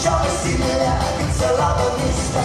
що до міста.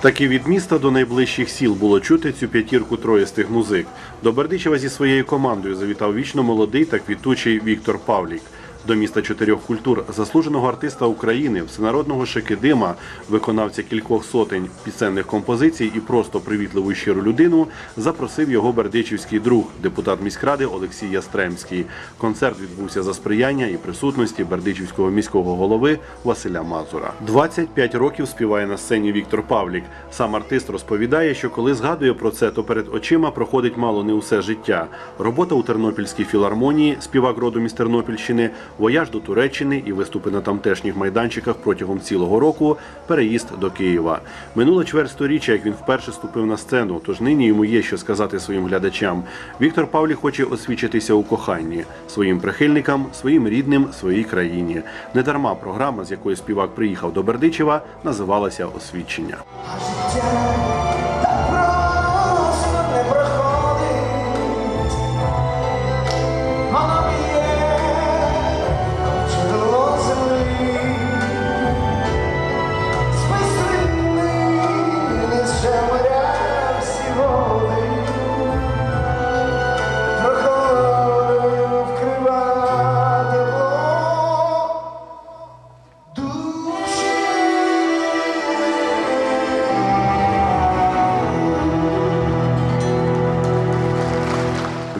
Так і від міста до найближчих сіл було чути цю п'ятірку троїстих музик. До Бердичева зі своєю командою завітав вічно молодий та квітучий Віктор Павлік. До міста чотирьох культур заслуженого артиста України, всенародного Шекидима, виконавця кількох сотень пісенних композицій і просто привітливу і щиру людину запросив його бердичівський друг, депутат міськради Олексій Ястремський. Концерт відбувся за сприяння і присутності бердичівського міського голови Василя Мазура. 25 років співає на сцені Віктор Павлік. Сам артист розповідає, що коли згадує про це, то перед очима проходить мало не усе життя. Робота у Тернопільській філармонії, співак родом із Тернопільщини, вояж до Туреччини і виступи на тамтешніх майданчиках протягом цілого року, переїзд до Києва. Минуло чверть сторіччя, як він вперше ступив на сцену, тож нині йому є що сказати своїм глядачам. Віктор Павлік хоче освічитися у коханні своїм прихильникам, своїм рідним, своїй країні. Недарма програма, з якої співак приїхав до Бердичева, називалася Освічення.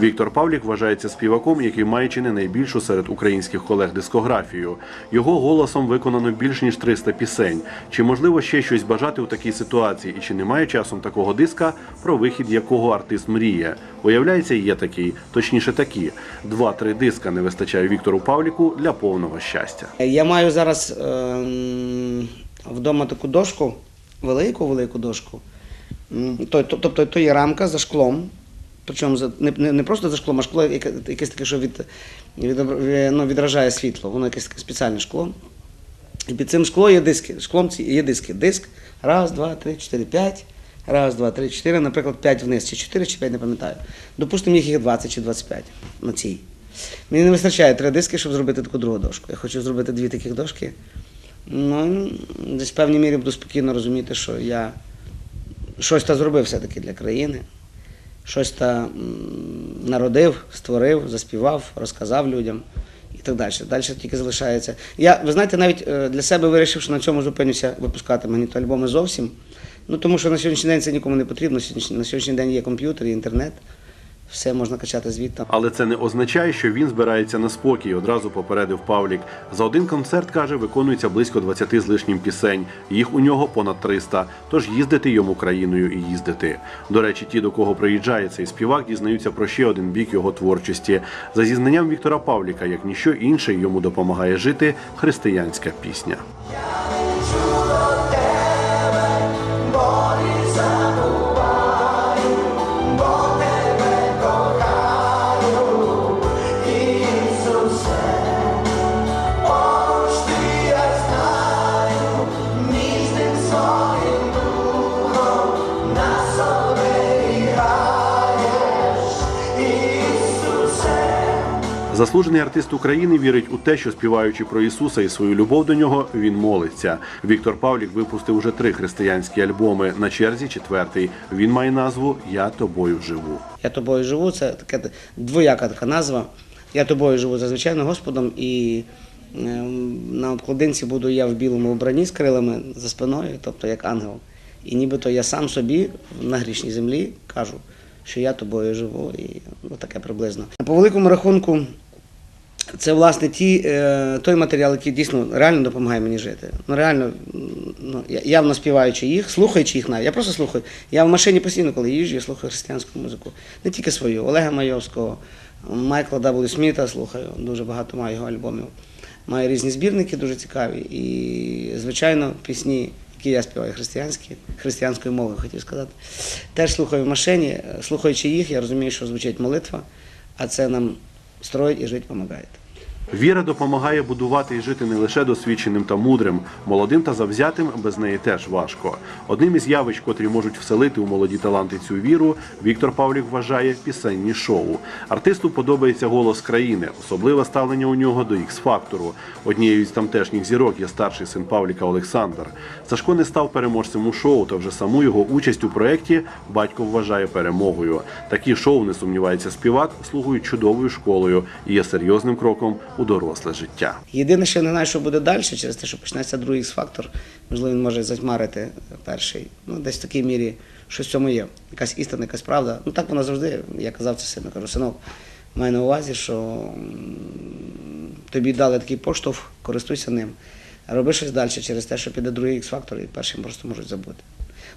Віктор Павлік вважається співаком, який має чи не найбільшу серед українських колег дискографію. Його голосом виконано більш ніж 300 пісень. Чи можливо ще щось бажати у такій ситуації, і чи немає часом такого диска, про вихід якого артист мріє? Уявляється, є такий, точніше такі. Два-три диска не вистачає Віктору Павліку для повного щастя. Я маю зараз ем, вдома таку дошку, велику велику дошку. М, то- то- Тобто то є рамка за шклом. Причому за, не, не, не просто за шклом, а шкло яке, якесь таке, що від, від, ну, відражає світло. Воно якесь таке спеціальне шкло. І під цим шкло є диски. Шклом є диски. Диск. Раз, два, три, чотири, п'ять. Раз, два, три, чотири. Наприклад, п'ять вниз, чи чотири, чи п'ять, не пам'ятаю. Допустимо, їх є 20 чи 25 на цій. Мені не вистачає три диски, щоб зробити таку другу дошку. Я хочу зробити дві таких дошки. Ну, десь в певній мірі буду спокійно розуміти, що я щось та зробив все-таки для країни. Щось та народив, створив, заспівав, розказав людям і так далі. Далі тільки залишається. Я, ви знаєте, навіть е, для себе вирішив, що на цьому зупинюся випускати магнітоальбоми зовсім. Ну, тому що на сьогоднішній день це нікому не потрібно. На сьогоднішній день є комп'ютер, і інтернет, все можна качати звідти. Але це не означає, що він збирається на спокій. Одразу попередив Павлік. За один концерт каже, виконується близько 20 з лишнім пісень. Їх у нього понад 300. Тож їздити йому країною і їздити. До речі, ті, до кого приїжджає цей співак, дізнаються про ще один бік його творчості. За зізнанням Віктора Павліка, як ніщо інше, йому допомагає жити християнська пісня. Заслужений артист України вірить у те, що співаючи про Ісуса і свою любов до нього, він молиться. Віктор Павлік випустив уже три християнські альбоми. На черзі четвертий. Він має назву Я тобою живу. Я тобою живу, це така двояка така назва. Я тобою живу за звичайно Господом, і ем, на обкладинці буду я в білому вбранні з крилами за спиною, тобто як ангел. І нібито я сам собі на грішній землі кажу, що я тобою живу, і ну, таке приблизно. По великому рахунку, це власне ті, е, той матеріал, який дійсно реально допомагає мені жити. Ну реально, ну, явно співаючи їх, слухаючи їх навіть. Я просто слухаю. Я в машині постійно, коли їжджу, я слухаю християнську музику. Не тільки свою, Олега Майовського, Майкла W. Сміта слухаю, дуже багато маю його альбомів. Маю різні збірники дуже цікаві. І, звичайно, пісні, які я співаю християнські, християнською мовою хотів сказати. Теж слухаю в машині. Слухаючи їх, я розумію, що звучить молитва, а це нам строїть і жити допомагає. Віра допомагає будувати і жити не лише досвідченим та мудрим, молодим та завзятим без неї теж важко. Одним із явищ, котрі можуть вселити у молоді таланти цю віру, Віктор Павлік вважає пісенні шоу. Артисту подобається голос країни, особливе ставлення у нього до ікс-фактору. Однією з тамтешніх зірок є старший син Павліка Олександр. Сашко не став переможцем у шоу, та вже саму його участь у проєкті батько вважає перемогою. Такі шоу, не сумнівається співак, слугують чудовою школою і є серйозним кроком у доросле життя. Єдине, що не знаю, що буде далі, через те, що почнеться другий X-фактор, можливо, він може затьмарити перший. Ну, десь в такій мірі щось в цьому є. Якась істина, якась правда. Ну так воно завжди. Я казав це сину, кажу, синок, маю на увазі, що тобі дали такий поштовх, користуйся ним. Роби щось далі через те, що піде другий X-фактор, і першим просто можуть забути.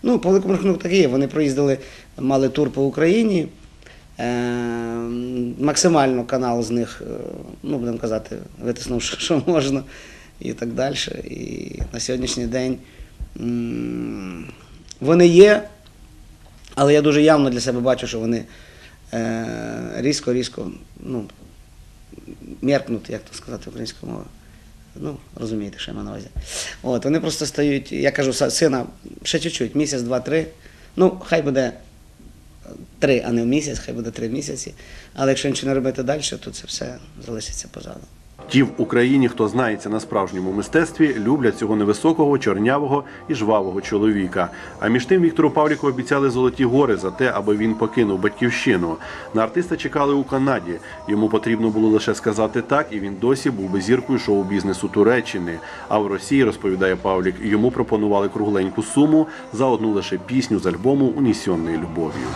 Ну, по великому рахунку так і є. Вони проїздили, мали тур по Україні. Е, максимально канал з них, е, ну будемо казати, витиснув, що, можна, і так далі. І на сьогоднішній день вони є, але я дуже явно для себе бачу, що вони е, різко-різко ну, меркнуть, як то сказати українською мовою. Ну, розумієте, що я маю на увазі. От, вони просто стають, я кажу, сина, ще чуть-чуть, місяць, два, три. Ну, хай буде три, а не в місяць, хай буде три місяці. Але якщо нічого не робити далі, то це все залишиться позаду. Ті в Україні, хто знається на справжньому мистецтві, люблять цього невисокого, чорнявого і жвавого чоловіка. А між тим Віктору Павліку обіцяли золоті гори за те, аби він покинув батьківщину. На артиста чекали у Канаді. Йому потрібно було лише сказати так, і він досі був би зіркою шоу-бізнесу Туреччини. А в Росії розповідає Павлік, йому пропонували кругленьку суму за одну лише пісню з альбому Унісьонною любов'ю.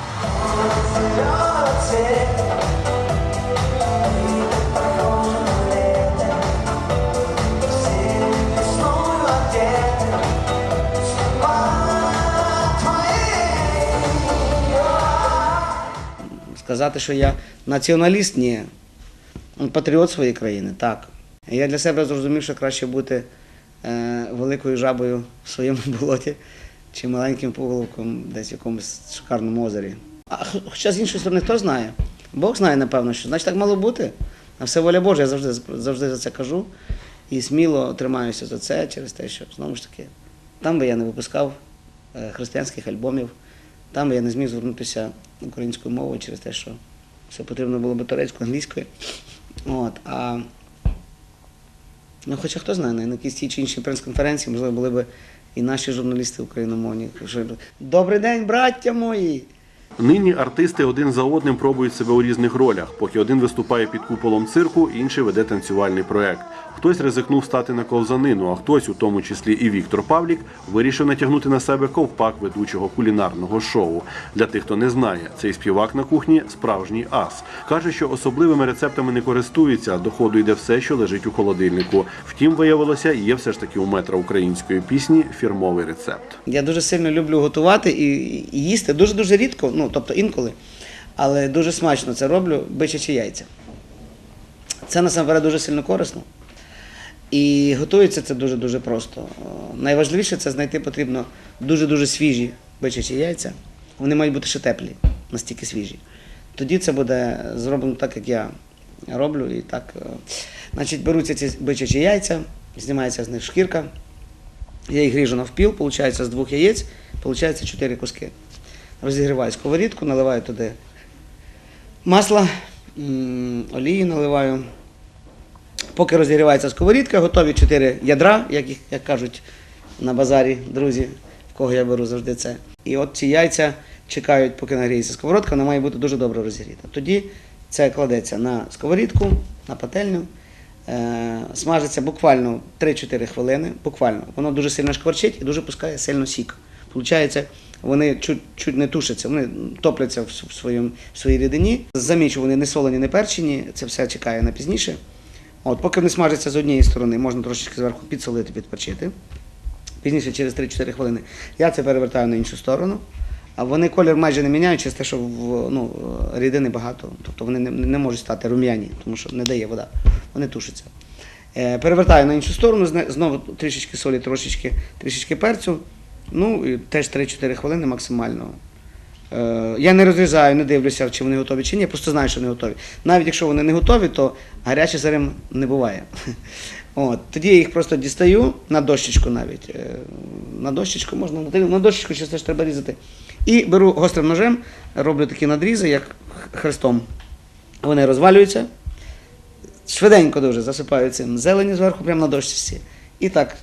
Сказати, що я націоналіст, ні. Патріот своєї країни, так. Я для себе зрозумів, що краще бути е, великою жабою в своєму болоті, чи маленьким пуголовком десь в якомусь шикарному озері. А хоча з іншої сторони, хто знає? Бог знає, напевно, що значить так мало бути. А все воля Божа, я завжди, завжди за це кажу. І сміло тримаюся за це через те, що знову ж таки, там би я не випускав е, християнських альбомів, там би я не зміг звернутися українською мовою через те, що все потрібно було би турецькою, англійською. От, а, ну, хоча хто знає, на якійсь тій чи іншій прес-конференції, можливо, були б і наші журналісти україномовні. Добрий день, браття мої! Нині артисти один за одним пробують себе у різних ролях. Поки один виступає під куполом цирку, інший веде танцювальний проект. Хтось ризикнув стати на ковзанину, а хтось, у тому числі і Віктор Павлік, вирішив натягнути на себе ковпак ведучого кулінарного шоу. Для тих, хто не знає, цей співак на кухні справжній ас. каже, що особливими рецептами не користується, доходу йде все, що лежить у холодильнику. Втім, виявилося, є все ж таки у метра української пісні фірмовий рецепт. Я дуже сильно люблю готувати і, їсти. Дуже-дуже рідко, ну тобто інколи, але дуже смачно це роблю, бичачі яйця. Це насамперед дуже сильно корисно. І готується це дуже-дуже просто. Найважливіше це знайти потрібно дуже-дуже свіжі бичачі яйця. Вони мають бути ще теплі, настільки свіжі. Тоді це буде зроблено так, як я роблю. І так, е, значить, беруться ці бичачі яйця, знімається з них шкірка. Я їх ріжу навпіл, виходить, з двох яєць, виходить 4 куски. Розігріваю сковорідку, наливаю туди масло, м, олію наливаю. Поки розігрівається сковорідка, готові 4 ядра, як, їх, як кажуть на базарі друзі, в кого я беру завжди це. І от ці яйця чекають, поки нагріється сковородка, вона має бути дуже добре розігріта. Тоді це кладеться на сковорідку, на пательню, е, смажиться буквально 3-4 хвилини. Буквально. Воно дуже сильно шкварчить і дуже пускає сильно сік. Получається, вони чуть, чуть не тушаться, вони топляться в, своєму, в своїй рідині. Замічу, вони не солені, не перчені, це все чекає на пізніше. От, поки вони смажаться з однієї сторони, можна трошечки зверху підсолити, підперчити. Пізніше, через 3-4 хвилини, я це перевертаю на іншу сторону. А вони колір майже не міняють через те, що в, ну, рідини багато. Тобто вони не, не можуть стати рум'яні, тому що не дає вода. Вони тушаться. Е, перевертаю на іншу сторону, знову трішечки солі, трошечки, трішечки перцю. Ну і теж 3-4 хвилини максимально Е, Я не розрізаю, не дивлюся, чи вони готові чи ні, я просто знаю, що вони готові. Навіть якщо вони не готові, то гарячий зарим не буває. От, тоді я їх просто дістаю на дощечку навіть. Е, На дощечку можна на дощечку ще теж треба різати. І беру гострим ножем, роблю такі надрізи, як хрестом. Вони розвалюються, швиденько дуже засипаю цим зелені зверху, прямо на дощці. І так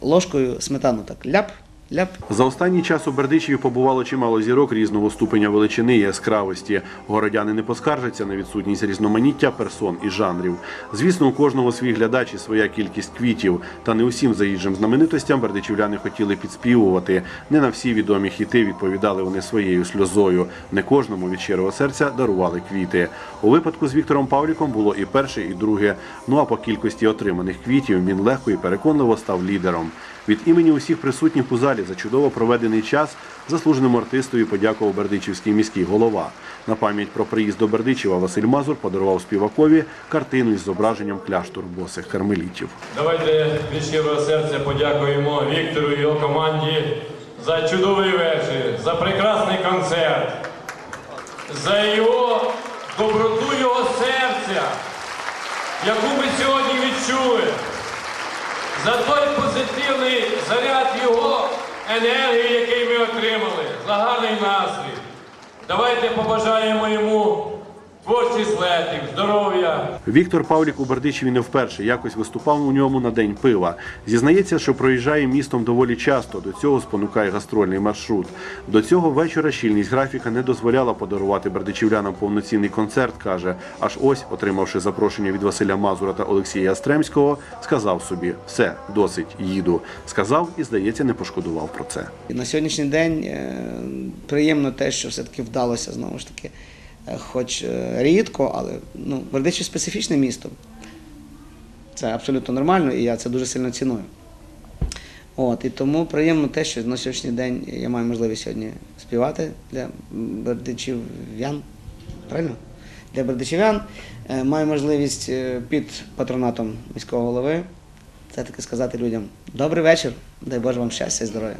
ложкою сметану так ляп, ляп. За останній час у Бердичеві побувало чимало зірок різного ступеня величини і яскравості. Городяни не поскаржаться на відсутність різноманіття персон і жанрів. Звісно, у кожного свій глядач і своя кількість квітів. Та не усім заїжджим знаменитостям бердичівляни хотіли підспівувати. Не на всі відомі хіти відповідали вони своєю сльозою. Не кожному від щирого серця дарували квіти. У випадку з Віктором Павліком було і перше, і друге. Ну а по кількості отриманих квітів він легко і переконливо став лідером. Від імені усіх присутніх у залі за чудово проведений час заслуженому артистові подякував Бердичівський міський голова. На пам'ять про приїзд до Бердичева Василь Мазур подарував співакові картину із зображенням кляштур босих кармелітів. Давайте від щирого серця подякуємо Віктору і його команді за чудовий вечір, за прекрасний концерт, за його доброту його серця, яку ми сьогодні відчули, за той позитивний заряд його енергії, який ми отримали, за гарний настрій. Давайте побажаємо йому творчих злетів, здоров'я. Віктор Павлік у Бердичеві не вперше якось виступав у ньому на день пива. Зізнається, що проїжджає містом доволі часто. До цього спонукає гастрольний маршрут. До цього вечора щільність графіка не дозволяла подарувати бердичівлянам повноцінний концерт. каже, аж ось, отримавши запрошення від Василя Мазура та Олексія Астремського, сказав собі: все, досить, їду. Сказав і, здається, не пошкодував про це. На сьогоднішній день е, приємно те, що все-таки вдалося знову ж таки, хоч е, рідко, але ну, Бердичів специфічне місто. Це абсолютно нормально, і я це дуже сильно ціную. От, і тому приємно те, що на сьогоднішній день я маю можливість сьогодні співати для бердичів'ян. Правильно? Для бердичів'ян Е, маю можливість е, під патронатом міського голови це таки сказати людям: добрий вечір, дай Боже вам щастя і здоров'я.